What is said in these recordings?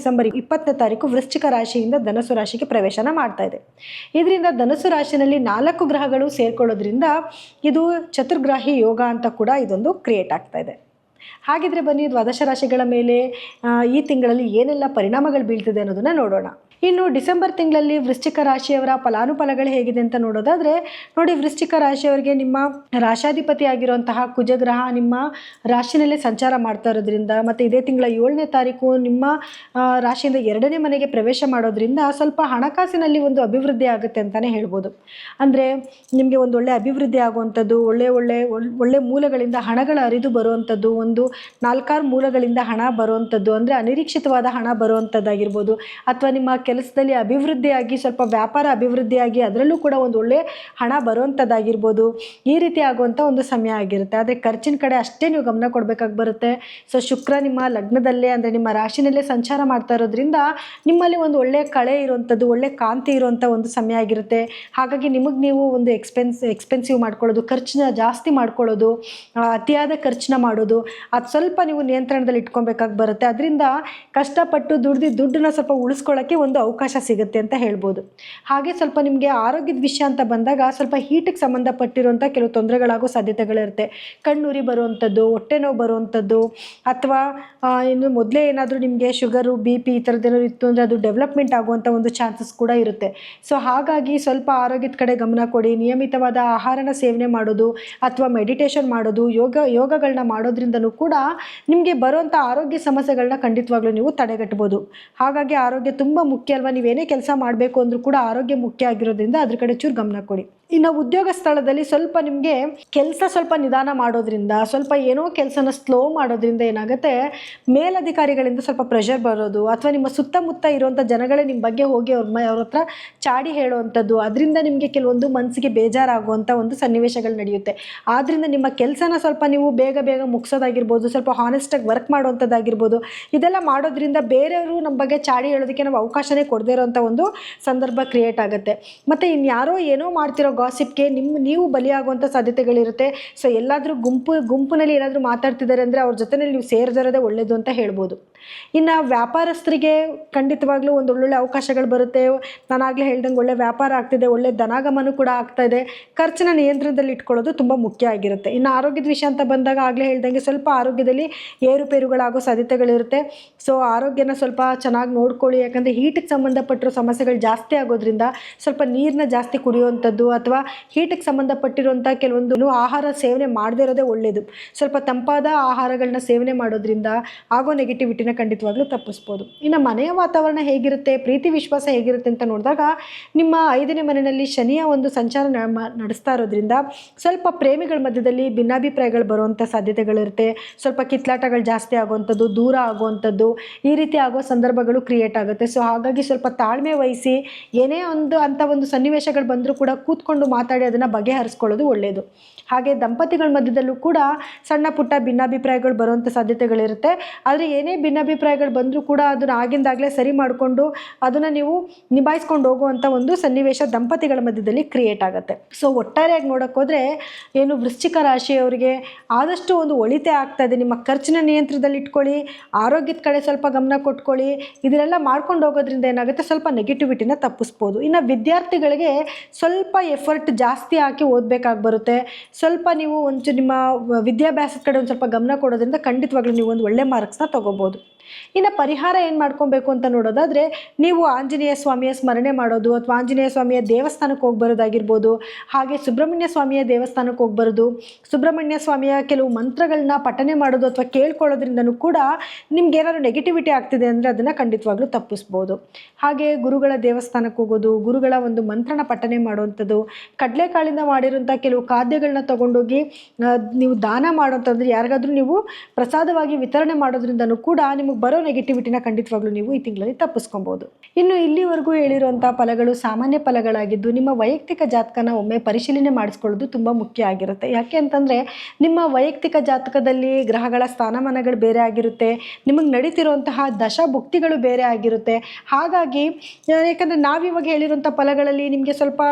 December ಇಪ್ಪತ್ತನೇ ತಾರೀಕು ವೃಶ್ಚಿಕ ರಾಶಿಯಿಂದ ಧನಸು ರಾಶಿಗೆ ಪ್ರವೇಶನ ಮಾಡ್ತಾ ಇದೆ. ಇದರಿಂದ ಧನಸು ರಾಶಿನಲ್ಲಿ ನಾಲ್ಕು ಗ್ರಹಗಳು ಸೇರ್ಕೊಳ್ಳೋದ್ರಿಂದ ಇದು ಚತುರ್ಗ್ರಾಹಿ ಯೋಗ ಅಂತ ಕೂಡ ಇದೊಂದು ಕ್ರಿಯೇಟ್ ಆಗ್ತಾ ಇದೆ. ಹಾಗಿದ್ರೆ ಬನ್ನಿ, ದ್ವಾದಶ ರಾಶಿಗಳ ಮೇಲೆ ಈ ತಿಂಗಳಲ್ಲಿ ಏನೆಲ್ಲ ಪರಿಣಾಮಗಳು ಬೀಳ್ತಿದೆ ಅನ್ನೋದನ್ನ ನೋಡೋಣ. ಇನ್ನು ಡಿಸೆಂಬರ್ ತಿಂಗಳಲ್ಲಿ ವೃಶ್ಚಿಕ ರಾಶಿಯವರ ಫಲಾನುಫಲಗಳು ಹೇಗಿದೆ ಅಂತ ನೋಡೋದಾದ್ರೆ, ನೋಡಿ ವೃಶ್ಚಿಕ ರಾಶಿಯವರಿಗೆ ನಿಮ್ಮ ರಾಶಾಧಿಪತಿ ಆಗಿರುವಂತಹ ಕುಜಗ್ರಹ ನಿಮ್ಮ ರಾಶಿನಲ್ಲೇ ಸಂಚಾರ ಮಾಡ್ತಾ ಇರೋದ್ರಿಂದ, ಮತ್ತು ಇದೇ ತಿಂಗಳ ಏಳನೇ ತಾರೀಕು ನಿಮ್ಮ ರಾಶಿಯಿಂದ ಎರಡನೇ ಮನೆಗೆ ಪ್ರವೇಶ ಮಾಡೋದ್ರಿಂದ ಸ್ವಲ್ಪ ಹಣಕಾಸಿನಲ್ಲಿ ಒಂದು ಅಭಿವೃದ್ಧಿ ಆಗುತ್ತೆ ಅಂತಲೇ ಹೇಳ್ಬೋದು. ಅಂದರೆ ನಿಮಗೆ ಒಂದು ಒಳ್ಳೆ ಅಭಿವೃದ್ಧಿ ಆಗುವಂಥದ್ದು, ಒಳ್ಳೆ ಒಳ್ಳೆ ಒಳ್- ಒಳ್ಳೆ ಮೂಲಗಳಿಂದ ಹಣಗಳ ಅರಿದು ಬರುವಂಥದ್ದು, ಒಂದು ನಾಲ್ಕಾರು ಮೂಲಗಳಿಂದ ಹಣ ಬರುವಂಥದ್ದು ಅಂದರೆ ಅನಿರೀಕ್ಷಿತವಾದ ಹಣ ಬರುವಂಥದ್ದಾಗಿರ್ಬೋದು ಅಥವಾ ನಿಮ್ಮ ಕೆಲಸದಲ್ಲಿ ಅಭಿವೃದ್ಧಿಯಾಗಿ ಸ್ವಲ್ಪ ವ್ಯಾಪಾರ ಅಭಿವೃದ್ಧಿಯಾಗಿ ಅದರಲ್ಲೂ ಕೂಡ ಒಂದು ಒಳ್ಳೆಯ ಹಣ ಬರುವಂಥದ್ದಾಗಿರ್ಬೋದು. ಈ ರೀತಿ ಆಗುವಂಥ ಒಂದು ಸಮಯ ಆಗಿರುತ್ತೆ. ಆದರೆ ಖರ್ಚಿನ ಕಡೆ ಅಷ್ಟೇ ನೀವು ಗಮನ ಕೊಡಬೇಕಾಗಿ ಬರುತ್ತೆ. ಸೊ ಶುಕ್ರ ನಿಮ್ಮ ಲಗ್ನದಲ್ಲೇ ಅಂದರೆ ನಿಮ್ಮ ರಾಶಿನಲ್ಲೇ ಸಂಚಾರ ಮಾಡ್ತಾ ಇರೋದ್ರಿಂದ ನಿಮ್ಮಲ್ಲಿ ಒಂದು ಒಳ್ಳೆಯ ಕಳೆ ಇರುವಂಥದ್ದು, ಒಳ್ಳೆ ಕಾಂತಿ ಇರುವಂಥ ಒಂದು ಸಮಯ ಆಗಿರುತ್ತೆ. ಹಾಗಾಗಿ ನಿಮಗೆ ನೀವು ಒಂದು ಎಕ್ಸ್ಪೆನ್ಸ್ ಎಕ್ಸ್ಪೆನ್ಸಿವ್ ಮಾಡ್ಕೊಳ್ಳೋದು, ಖರ್ಚನ್ನ ಜಾಸ್ತಿ ಮಾಡ್ಕೊಳ್ಳೋದು, ಅತಿಯಾದ ಖರ್ಚನ್ನ ಮಾಡೋದು ಅದು ಸ್ವಲ್ಪ ನೀವು ನಿಯಂತ್ರಣದಲ್ಲಿ ಇಟ್ಕೊಬೇಕಾಗಿ ಬರುತ್ತೆ. ಅದರಿಂದ ಕಷ್ಟಪಟ್ಟು ದುಡ್ದು ದುಡ್ಡನ್ನ ಸ್ವಲ್ಪ ಉಳಿಸ್ಕೊಳ್ಳೋಕ್ಕೆ ಒಂದು ಅವಕಾಶ ಸಿಗುತ್ತೆ ಅಂತ ಹೇಳ್ಬೋದು. ಹಾಗೆ ಸ್ವಲ್ಪ ನಿಮಗೆ ಆರೋಗ್ಯದ ವಿಷಯ ಅಂತ ಬಂದಾಗ ಸ್ವಲ್ಪ ಹೀಟಿಗೆ ಸಂಬಂಧಪಟ್ಟಿರುವಂಥ ಕೆಲವು ತೊಂದರೆಗಳಾಗೋ ಸಾಧ್ಯತೆಗಳಿರುತ್ತೆ. ಕಣ್ಣುರಿ ಬರುವಂಥದ್ದು ಹೊಟ್ಟೆ ನೋವು ಬರುವಂಥದ್ದು ಅಥವಾ ಇನ್ನು ಮೊದಲೇ ಏನಾದರೂ ನಿಮಗೆ ಶುಗರು ಬಿ ಪಿ ಈ ಥರದ್ದೇನಾದ್ರು ಇತ್ತು ಅಂದರೆ ಅದು ಡೆವಲಪ್ಮೆಂಟ್ ಆಗುವಂಥ ಒಂದು ಚಾನ್ಸಸ್ ಕೂಡ ಇರುತ್ತೆ. ಸೊ ಹಾಗಾಗಿ ಸ್ವಲ್ಪ ಆರೋಗ್ಯದ ಕಡೆ ಗಮನ ಕೊಡಿ. ನಿಯಮಿತವಾದ ಆಹಾರನ ಸೇವನೆ ಮಾಡೋದು ಅಥವಾ ಮೆಡಿಟೇಷನ್ ಮಾಡೋದು, ಯೋಗ ಯೋಗಗಳನ್ನ ಮಾಡೋದ್ರಿಂದನೂ ಕೂಡ ನಿಮಗೆ ಬರುವಂಥ ಆರೋಗ್ಯ ಸಮಸ್ಯೆಗಳನ್ನ ಖಂಡಿತವಾಗ್ಲೂ ನೀವು ತಡೆಗಟ್ಬೋದು. ಹಾಗಾಗಿ ಆರೋಗ್ಯ ತುಂಬ ಮುಖ್ಯ ಅಲ್ವಾ? ನೀವೇನೇ ಕೆಲಸ ಮಾಡಬೇಕು ಅಂದರೂ ಕೂಡ ಆರೋಗ್ಯ ಮುಖ್ಯ ಆಗಿರೋದ್ರಿಂದ ಅದ್ರ ಕಡೆ ಚೂರು ಗಮನ ಕೊಡಿ. ಇನ್ನು ಉದ್ಯೋಗ ಸ್ಥಳದಲ್ಲಿ ಸ್ವಲ್ಪ ನಿಮಗೆ ಕೆಲಸ ಸ್ವಲ್ಪ ನಿಧಾನ ಮಾಡೋದ್ರಿಂದ, ಸ್ವಲ್ಪ ಏನೋ ಕೆಲಸನ ಸ್ಲೋ ಮಾಡೋದ್ರಿಂದ ಏನಾಗುತ್ತೆ? ಮೇಲಧಿಕಾರಿಗಳಿಂದ ಸ್ವಲ್ಪ ಪ್ರೆಷರ್ ಬರೋದು, ಅಥವಾ ನಿಮ್ಮ ಸುತ್ತಮುತ್ತ ಇರುವಂಥ ಜನಗಳೇ ನಿಮ್ಮ ಬಗ್ಗೆ ಹೋಗಿ ಅವ್ರ ಅವ್ರ ಹತ್ರ ಚಾಡಿ ಹೇಳುವಂಥದ್ದು, ಅದರಿಂದ ನಿಮಗೆ ಕೆಲವೊಂದು ಮನಸ್ಸಿಗೆ ಬೇಜಾರಾಗುವಂಥ ಒಂದು ಸನ್ನಿವೇಶಗಳು ನಡೆಯುತ್ತೆ. ಆದ್ದರಿಂದ ನಿಮ್ಮ ಕೆಲಸನ ಸ್ವಲ್ಪ ನೀವು ಬೇಗ ಬೇಗ ಮುಗಿಸೋದಾಗಿರ್ಬೋದು ಸ್ವಲ್ಪ ಹಾನೆಸ್ಟಾಗಿ ವರ್ಕ್ ಮಾಡುವಂಥದ್ದಾಗಿರ್ಬೋದು ಇದೆಲ್ಲ ಮಾಡೋದ್ರಿಂದ ಬೇರೆಯವರು ನಮ್ಮ ಬಗ್ಗೆ ಚಾಡಿ ಹೇಳೋದಕ್ಕೆ ನಾವು ಅವಕಾಶನೇ ಕೊಡದೇ ಇರೋವಂಥ ಒಂದು ಸಂದರ್ಭ ಕ್ರಿಯೇಟ್ ಆಗುತ್ತೆ. ಮತ್ತು ಇನ್ಯಾರೋ ಏನೋ ಮಾಡ್ತಿರೋ ಗಾಸಿಪ್ಗೆ ನಿಮ್ಮ ನೀವು ಬಲಿಯಾಗುವಂಥ ಸಾಧ್ಯತೆಗಳಿರುತ್ತೆ. ಸೊ ಎಲ್ಲಾದರೂ ಗುಂಪು, ಗುಂಪಿನಲ್ಲಿ ಏನಾದರೂ ಮಾತಾಡ್ತಿದ್ದಾರೆ ಅಂದರೆ ಅವ್ರ ಜೊತೆಯಲ್ಲಿ ನೀವು ಸೇರಿದಿರೋದೇ ಒಳ್ಳೆಯದು ಅಂತ ಹೇಳ್ಬೋದು. ಇನ್ನು ವ್ಯಾಪಾರಸ್ಥರಿಗೆ ಖಂಡಿತವಾಗ್ಲೂ ಒಂದು ಒಳ್ಳೊಳ್ಳೆ ಅವಕಾಶಗಳು ಬರುತ್ತೆ. ನಾನಾಗಲೇ ಹೇಳ್ದಂಗೆ ಒಳ್ಳೆ ವ್ಯಾಪಾರ ಆಗ್ತಿದೆ, ಒಳ್ಳೆ ಧನಾಗಮನ ಕೂಡ ಆಗ್ತಾ ಇದೆ. ಖರ್ಚನ್ನ ನಿಯಂತ್ರಣದಲ್ಲಿ ಇಟ್ಕೊಳ್ಳೋದು ತುಂಬ ಮುಖ್ಯ ಆಗಿರುತ್ತೆ. ಇನ್ನು ಆರೋಗ್ಯದ ವಿಷಯ ಅಂತ ಬಂದಾಗ ಆಗಲೇ ಹೇಳ್ದಂಗೆ ಸ್ವಲ್ಪ ಆರೋಗ್ಯದಲ್ಲಿ ಏರುಪೇರುಗಳಾಗೋ ಸಾಧ್ಯತೆಗಳಿರುತ್ತೆ. ಸೊ ಆರೋಗ್ಯನ ಸ್ವಲ್ಪ ಚೆನ್ನಾಗಿ ನೋಡ್ಕೊಳ್ಳಿ. ಯಾಕಂದರೆ ಹೀಟಿಗೆ ಸಂಬಂಧಪಟ್ಟಿರೋ ಸಮಸ್ಯೆಗಳು ಜಾಸ್ತಿ ಆಗೋದ್ರಿಂದ ಸ್ವಲ್ಪ ನೀರನ್ನ ಜಾಸ್ತಿ ಕುಡಿಯುವಂಥದ್ದು ಅಥವಾ ಹೀಟಿಗೆ ಸಂಬಂಧಪಟ್ಟಿರುವಂಥ ಕೆಲವೊಂದು ಆಹಾರ ಸೇವನೆ ಮಾಡದೇ ಇರೋದೇ ಒಳ್ಳೆಯದು ಸ್ವಲ್ಪ ತಂಪಾದ ಆಹಾರಗಳನ್ನ ಸೇವನೆ ಮಾಡೋದ್ರಿಂದ ಆಗೋ ನೆಗೆಟಿವಿಟಿನ ಖಂಡಿತವಾಗ್ಲೂ ತಪ್ಪಿಸ್ಬೋದು. ಇನ್ನು ಮನೆಯ ವಾತಾವರಣ ಹೇಗಿರುತ್ತೆ, ಪ್ರೀತಿ ವಿಶ್ವಾಸ ಹೇಗಿರುತ್ತೆ ಅಂತ ನೋಡಿದಾಗ ನಿಮ್ಮ ಐದನೇ ಮನೆಯಲ್ಲಿ ಶನಿಯ ಒಂದು ಸಂಚಾರ ನಡೆಸ್ತಾ ಇರೋದ್ರಿಂದ ಸ್ವಲ್ಪ ಪ್ರೇಮಿಗಳ ಮಧ್ಯದಲ್ಲಿ ಭಿನ್ನಾಭಿಪ್ರಾಯಗಳು ಬರುವಂಥ ಸಾಧ್ಯತೆಗಳಿರುತ್ತೆ. ಸ್ವಲ್ಪ ಕಿತ್ಲಾಟಗಳು ಜಾಸ್ತಿ ಆಗುವಂಥದ್ದು, ದೂರ ಆಗುವಂಥದ್ದು ಈ ರೀತಿ ಆಗೋ ಸಂದರ್ಭಗಳು ಕ್ರಿಯೇಟ್ ಆಗುತ್ತೆ. ಸೊ ಹಾಗಾಗಿ ಸ್ವಲ್ಪ ತಾಳ್ಮೆ ವಹಿಸಿ ಏನೇ ಒಂದು ಅಂಥ ಒಂದು ಸನ್ನಿವೇಶಗಳು ಬಂದರೂ ಕೂಡ ಕೂತ್ಕೊಂಡು ಮಾತಾಡಿ ಅದನ್ನು ಬಗೆಹರಿಸ್ಕೊಳ್ಳೋದು ಒಳ್ಳೆಯದು ಹಾಗೆ ದಂಪತಿಗಳ ಮಧ್ಯದಲ್ಲೂ ಕೂಡ ಸಣ್ಣ ಪುಟ್ಟ ಭಿನ್ನಾಭಿಪ್ರಾಯಗಳು ಬರುವಂಥ ಸಾಧ್ಯತೆಗಳಿರುತ್ತೆ. ಆದರೆ ಏನೇ ಭಿನ್ನಾಭಿಪ್ರಾಯಗಳು ಬಂದರೂ ಕೂಡ ಅದನ್ನು ಆಗಿಂದಾಗಲೇ ಸರಿ ಮಾಡಿಕೊಂಡು ಅದನ್ನು ನೀವು ನಿಭಾಯಿಸ್ಕೊಂಡು ಹೋಗುವಂಥ ಒಂದು ಸನ್ನಿವೇಶ ದಂಪತಿಗಳ ಮಧ್ಯದಲ್ಲಿ ಕ್ರಿಯೇಟ್ ಆಗುತ್ತೆ. ಸೊ ಒಟ್ಟಾರೆಯಾಗಿ ನೋಡೋಕ್ಕೋದ್ರೆ ಏನು ವೃಶ್ಚಿಕ ರಾಶಿಯವರಿಗೆ ಆದಷ್ಟು ಒಂದು ಒಳಿತೆ ಆಗ್ತಾ ಇದೆ. ನಿಮ್ಮ ಖರ್ಚಿನ ನಿಯಂತ್ರಣದಲ್ಲಿ ಇಟ್ಕೊಳ್ಳಿ, ಆರೋಗ್ಯದ ಕಡೆ ಸ್ವಲ್ಪ ಗಮನ ಕೊಟ್ಕೊಳ್ಳಿ, ಇದನ್ನೆಲ್ಲ ಮಾಡ್ಕೊಂಡು ಹೋಗೋದ್ರಿಂದ ಏನಾಗುತ್ತೆ? ಸ್ವಲ್ಪ ನೆಗೆಟಿವಿಟಿನ ತಪ್ಪಿಸ್ಬೋದು. ಇನ್ನು ವಿದ್ಯಾರ್ಥಿಗಳಿಗೆ ಸ್ವಲ್ಪ ಎಫರ್ಟ್ ಜಾಸ್ತಿ ಹಾಕಿ ಓದಬೇಕಾಗಿ ಬರುತ್ತೆ. ಸ್ವಲ್ಪ ನೀವು ಒಂಚೂರು ನಿಮ್ಮ ವಿದ್ಯಾಭ್ಯಾಸದ ಕಡೆ ಒಂದು ಸ್ವಲ್ಪ ಗಮನ ಕೊಡೋದ್ರಿಂದ ಖಂಡಿತವಾಗ್ಲೂ ನೀವು ಒಂದು ಒಳ್ಳೆ ಮಾರ್ಕ್ಸ್ನ ತೊಗೋಬೋದು. ಇನ್ನು ಪರಿಹಾರ ಏನು ಮಾಡ್ಕೊಬೇಕು ಅಂತ ನೋಡೋದಾದರೆ ನೀವು ಆಂಜನೇಯ ಸ್ವಾಮಿಯ ಸ್ಮರಣೆ ಮಾಡೋದು ಅಥವಾ ಆಂಜನೇಯ ಸ್ವಾಮಿಯ ದೇವಸ್ಥಾನಕ್ಕೆ ಹೋಗಿ ಬರೋದಾಗಿರ್ಬೋದು, ಹಾಗೆ ಸುಬ್ರಹ್ಮಣ್ಯ ಸ್ವಾಮಿಯ ದೇವಸ್ಥಾನಕ್ಕೆ ಹೋಗಿ ಸುಬ್ರಹ್ಮಣ್ಯ ಸ್ವಾಮಿಯ ಕೆಲವು ಮಂತ್ರಗಳನ್ನ ಪಠನೆ ಮಾಡೋದು ಅಥವಾ ಕೇಳ್ಕೊಳ್ಳೋದ್ರಿಂದನೂ ಕೂಡ ನಿಮ್ಗೆ ಏನಾದ್ರು ನೆಗೆಟಿವಿಟಿ ಆಗ್ತಿದೆ ಅಂದರೆ ಅದನ್ನು ಖಂಡಿತವಾಗ್ಲೂ ತಪ್ಪಿಸ್ಬೋದು. ಹಾಗೆ ಗುರುಗಳ ದೇವಸ್ಥಾನಕ್ಕೆ ಹೋಗೋದು, ಗುರುಗಳ ಒಂದು ಮಂತ್ರನ ಪಠನೆ ಮಾಡುವಂಥದ್ದು ಕಡಲೆಕಾಳಿಂದ ಮಾಡಿರೋಂಥ ಕೆಲವು ಖಾದ್ಯಗಳನ್ನ ತಗೊಂಡೋಗಿ ನೀವು ದಾನ ಮಾಡೋಂಥದ್ದು ಯಾರಿಗಾದ್ರೂ ನೀವು ಪ್ರಸಾದವಾಗಿ ವಿತರಣೆ ಮಾಡೋದ್ರಿಂದನೂ ಕೂಡ ನಿಮಗೆ ಬರೋ ನೆಗೆಟಿವಿಟಿನ ಖಂಡಿತವಾಗ್ಲೂ ನೀವು ಈ ತಿಂಗಳಲ್ಲಿ ತಪ್ಪಿಸ್ಕೊಬೋದು. ಇನ್ನು ಇಲ್ಲಿವರೆಗೂ ಹೇಳಿರುವಂಥ ಫಲಗಳು ಸಾಮಾನ್ಯ ಫಲಗಳಾಗಿದ್ದು ನಿಮ್ಮ ವೈಯಕ್ತಿಕ ಜಾತಕನ ಒಮ್ಮೆ ಪರಿಶೀಲನೆ ಮಾಡಿಸ್ಕೊಳ್ಳೋದು ತುಂಬ ಮುಖ್ಯ ಆಗಿರುತ್ತೆ. ಯಾಕೆ ಅಂತಂದರೆ ನಿಮ್ಮ ವೈಯಕ್ತಿಕ ಜಾತಕದಲ್ಲಿ ಗ್ರಹಗಳ ಸ್ಥಾನಮಾನಗಳು ಬೇರೆ ಆಗಿರುತ್ತೆ, ನಿಮಗೆ ನಡೀತಿರುವಂತಹ ದಶಭುಕ್ತಿಗಳು ಬೇರೆ ಆಗಿರುತ್ತೆ. ಹಾಗಾಗಿ ಯಾಕಂದರೆ ನಾವಿವಾಗ ಹೇಳಿರುವಂಥ ಫಲಗಳಲ್ಲಿ ನಿಮಗೆ ಸ್ವಲ್ಪ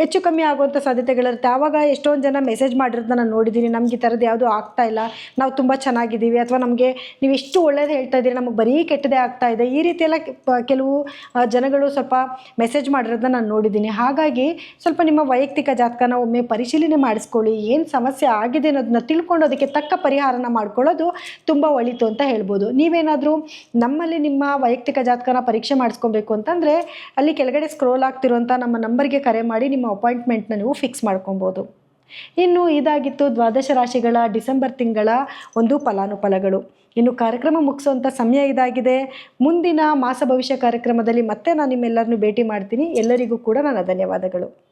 ಹೆಚ್ಚು ಕಮ್ಮಿ ಆಗುವಂಥ ಸಾಧ್ಯತೆಗಳಿರುತ್ತೆ. ಆವಾಗ ಎಷ್ಟೊಂದು ಜನ ಮೆಸೇಜ್ ಮಾಡಿರೋದನ್ನ ನಾನು ನೋಡಿದ್ದೀನಿ ನಮ್ಗೆ ಈ ಥರದ್ದು ಯಾವುದು ಆಗ್ತಾ ಇಲ್ಲ. ನಾವು ತುಂಬ ಚೆನ್ನಾಗಿದ್ದೀವಿ, ಅಥವಾ ನಮಗೆ ನೀವು ಎಷ್ಟು ಒಳ್ಳೇದು ಹೇಳ್ತಾ ಇದ್ದೀರಿ ನಮಗೆ ಬರೀ ಕೆಟ್ಟದೇ ಆಗ್ತಾ ಇದೆ. ಈ ರೀತಿಯೆಲ್ಲ ಕೆಲವು ಜನಗಳು ಸ್ವಲ್ಪ ಮೆಸೇಜ್ ಮಾಡಿರೋದನ್ನ ನಾನು ನೋಡಿದ್ದೀನಿ. ಹಾಗಾಗಿ ಸ್ವಲ್ಪ ನಿಮ್ಮ ವೈಯಕ್ತಿಕ ಜಾತಕನ ಒಮ್ಮೆ ಪರಿಶೀಲನೆ ಮಾಡಿಸ್ಕೊಳ್ಳಿ. ಏನು ಸಮಸ್ಯೆ ಆಗಿದೆ ಅನ್ನೋದನ್ನ ತಿಳ್ಕೊಂಡು ಅದಕ್ಕೆ ತಕ್ಕ ಪರಿಹಾರನ ಮಾಡ್ಕೊಳ್ಳೋದು ತುಂಬ ಒಳಿತು ಅಂತ ಹೇಳ್ಬೋದು. ನೀವೇನಾದರೂ ನಮ್ಮಲ್ಲಿ ನಿಮ್ಮ ವೈಯಕ್ತಿಕ ಜಾತಕನ ಪರೀಕ್ಷೆ ಮಾಡಿಸ್ಕೊಬೇಕು ಅಂತಂದರೆ ಅಲ್ಲಿ ಕೆಳಗಡೆ ಸ್ಕ್ರೋಲ್ ಆಗ್ತಿರುವಂಥ ನಮ್ಮ ನಂಬರ್ಗೆ ಕರೆ ಮಾಡಿ ನಿಮ್ಮ ಅಪಾಯಿಂಟ್ಮೆಂಟ್ನ ನೀವು ಫಿಕ್ಸ್ ಮಾಡ್ಕೊಬೋದು. ಇನ್ನು ಇದಾಗಿತ್ತು ದ್ವಾದಶ ರಾಶಿಗಳ ಡಿಸೆಂಬರ್ ತಿಂಗಳ ಒಂದು ಫಲಾನುಫಲಗಳು. ಇನ್ನು ಕಾರ್ಯಕ್ರಮ ಮುಗಿಸುವಂಥ ಸಮಯ ಇದಾಗಿದೆ. ಮುಂದಿನ ಮಾಸ ಭವಿಷ್ಯ ಕಾರ್ಯಕ್ರಮದಲ್ಲಿ ಮತ್ತೆ ನಾನು ನಿಮ್ಮೆಲ್ಲರನ್ನೂ ಭೇಟಿ ಮಾಡ್ತೀನಿ. ಎಲ್ಲರಿಗೂ ಕೂಡ ನನ್ನ ಧನ್ಯವಾದಗಳು.